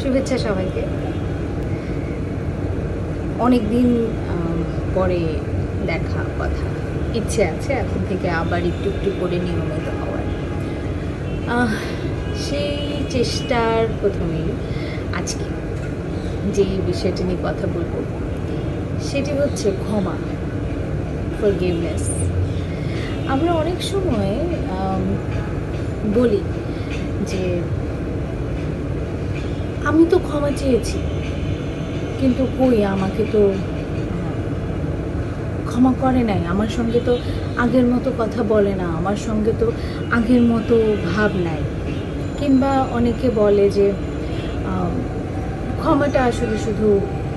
শুভেচ্ছা সবাইকে। অনেক দিন পরে দেখা, কথা ইচ্ছে আছে, এখন থেকে আবার একটু একটু করে নিয়মিত হওয়ার। সেই চেষ্টার প্রথমেই আজকে যে বিষয়টি নিয়ে কথা বলব, সেটি হচ্ছে ক্ষমা ফরগিভনেস আমরা অনেক সময় বলি যে আমি তো ক্ষমা চেয়েছি। কিন্তু কই আমাকে তো ক্ষমা করে নাই। আমার সঙ্গে তো আগের মতো কথা বলে না। আমার সঙ্গে তো আগের মতো ভাব নাই। কিংবা অনেকে বলে যে ক্ষমাটা আসলে শুধু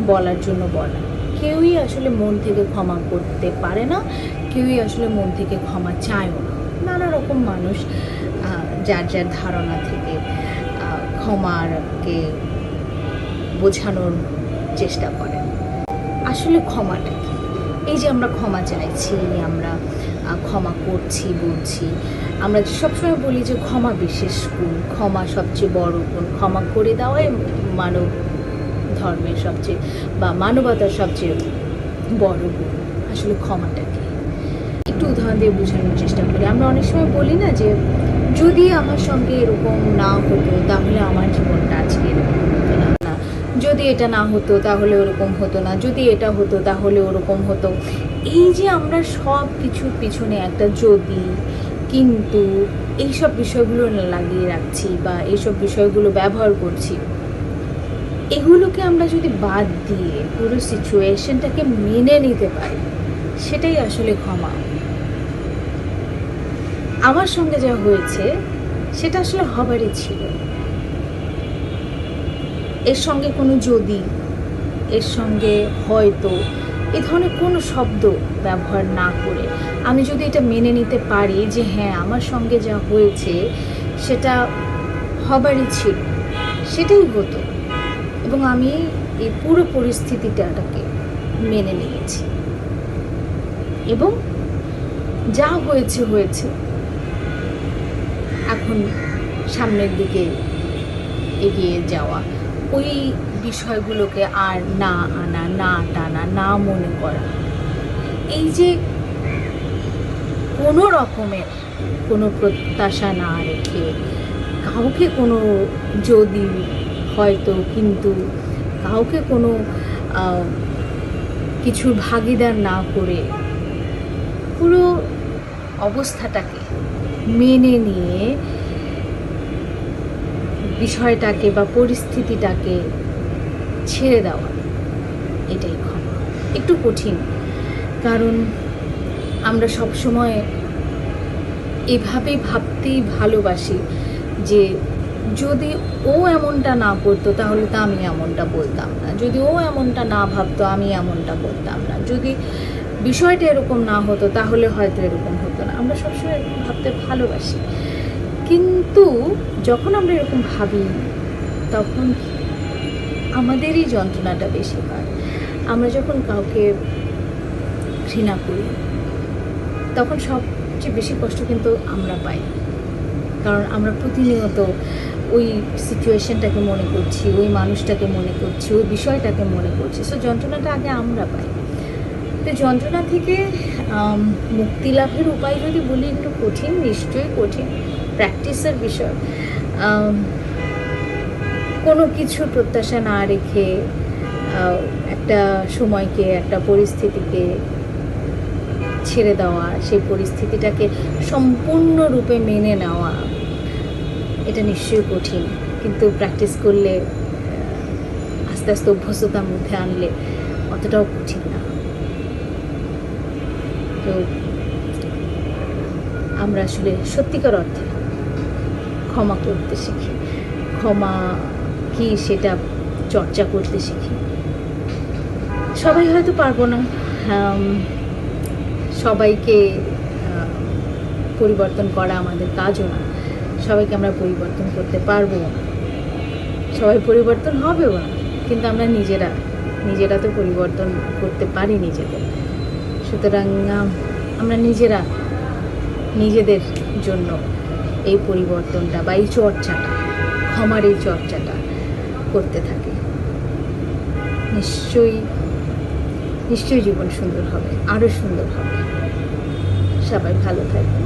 বলার জন্য বলা। কেউই আসলে মন থেকে ক্ষমা করতে পারে না। কেউই আসলে মন থেকে ক্ষমা চায়ও না। নানা রকম মানুষ যার যার ধারণা থেকে ক্ষমারকে বোঝানোর চেষ্টা করেন আসলে ক্ষমাটা কি? এই যে আমরা ক্ষমা চাইছি, আমরা ক্ষমা করছি বলছি আমরা সবসময় বলি যে ক্ষমা বিশেষ গুণ, ক্ষমা সবচেয়ে বড় গুণ, ক্ষমা করে দেওয়াই মানব ধর্মের সবচেয়ে বা মানবতার সবচেয়ে বড় গুণ। আসলে ক্ষমাটা কি? একটু উদাহরণ দিয়ে বোঝানোর চেষ্টা করি। আমরা অনেক সময় বলি না যে যদি আমার সঙ্গে এরকম না হতো, তাহলে আমার জীবনটা আজকে এরকম হতো না। যদি এটা না হতো, তাহলে ওরকম হতো না। যদি এটা হতো, তাহলে ওরকম হতো। এই যে আমরা সব কিছুর পিছনে একটা যদি, কিন্তু এইসব বিষয়গুলো লাগিয়ে রাখছি বা এইসব বিষয়গুলো ব্যবহার করছি, এগুলোকে আমরা যদি বাদ দিয়ে পুরো সিচুয়েশনটাকে মেনে নিতে পারি, সেটাই আসলে ক্ষমা। আমার সঙ্গে যা হয়েছে, সেটা আসলে হবারই ছিল। এর সঙ্গে কোনো যদি, এর সঙ্গে হয়তো, এ ধরনের কোনো শব্দ ব্যবহার না করে। আমি যদি এটা মেনে নিতে পারি যে হ্যাঁ আমার সঙ্গে যা হয়েছে, সেটা হবারই ছিল। সেটাই হতো। এবং আমি এই পুরো পরিস্থিতিটাকে মেনে নিয়েছি। এবং যা হয়েছে হয়েছে। এখন সামনের দিকে এগিয়ে যাওয়া। ওই বিষয়গুলোকে আর না আনা, না টানা, না মনে করা। এই যে কোনো রকমের কোনো প্রত্যাশা না রেখে কাউকে কোনো যদি হয়তো কিন্তু কাউকে কোনো কিছুর ভাগিদার না করে পুরো অবস্থাটাকে মেনে নিয়ে বিষয়টাকে বা পরিস্থিতিটাকে ছেড়ে দেওয়া, এটাই ক্ষমা। একটু কঠিন, কারণ আমরা সব সময় এভাবেই ভাবতেই ভালোবাসি যে যদি ও এমনটা না করতো তাহলে তো আমি এমনটা বলতাম না। যদি ও এমনটা না ভাবতো, আমি এমনটা বলতাম না। যদি বিষয়টা এরকম না হতো তাহলে হয়তো এরকম হতো না। আমরা সবসময় এরকম ভাবতে ভালোবাসি। কিন্তু যখন আমরা এরকম ভাবি, তখন আমাদেরই যন্ত্রণাটা বেশি হয়। আমরা যখন কাউকে ঘৃণা করি, তখন সবচেয়ে বেশি কষ্ট কিন্তু আমরা পাই। কারণ আমরা প্রতিনিয়ত ওই সিচুয়েশনটাকে মনে করছি, ওই মানুষটাকে মনে করছি, ওই বিষয়টাকে মনে করছি। সো যন্ত্রণাটা আগে আমরা পাই। তো যন্ত্রণা থেকে মুক্তি লাভের উপায় যদি বলি একটু কঠিন, নিশ্চয়ই কঠিন। প্র্যাকটিসের বিষয়। কোনো কিছুর প্রত্যাশা না রেখে একটা সময়কে, একটা পরিস্থিতিকে ছেড়ে দেওয়া, সেই পরিস্থিতিটাকে সম্পূর্ণরূপে মেনে নেওয়া, এটা নিশ্চয়ই কঠিন। কিন্তু প্র্যাকটিস করলে আস্তে আস্তে অভ্যস্ততার মধ্যে আনলে অতটাও কঠিন না। তো, আমরা আসলে সত্যিকার অর্থে ক্ষমা করতে শিখি। ক্ষমা কি সেটা চর্চা করতে শিখি। সবাই হয়তো পারব না। সবাইকে পরিবর্তন করা আমাদের কাজও না। সবাইকে আমরা পরিবর্তন করতে পারব। না সবাই পরিবর্তন হবেও না। কিন্তু আমরা নিজেরা নিজেরা তো পরিবর্তন করতে পারি নিজেদের। সুতরাং আমরা নিজেরা, নিজেদের জন্য এই পরিবর্তনটা বা এই চর্চাটা, ক্ষমার এই চর্চাটা করতে থাকে। নিশ্চয়ই নিশ্চয়ই জীবন সুন্দর হবে আরও সুন্দর হবে। সবাই ভালো থাকবেন।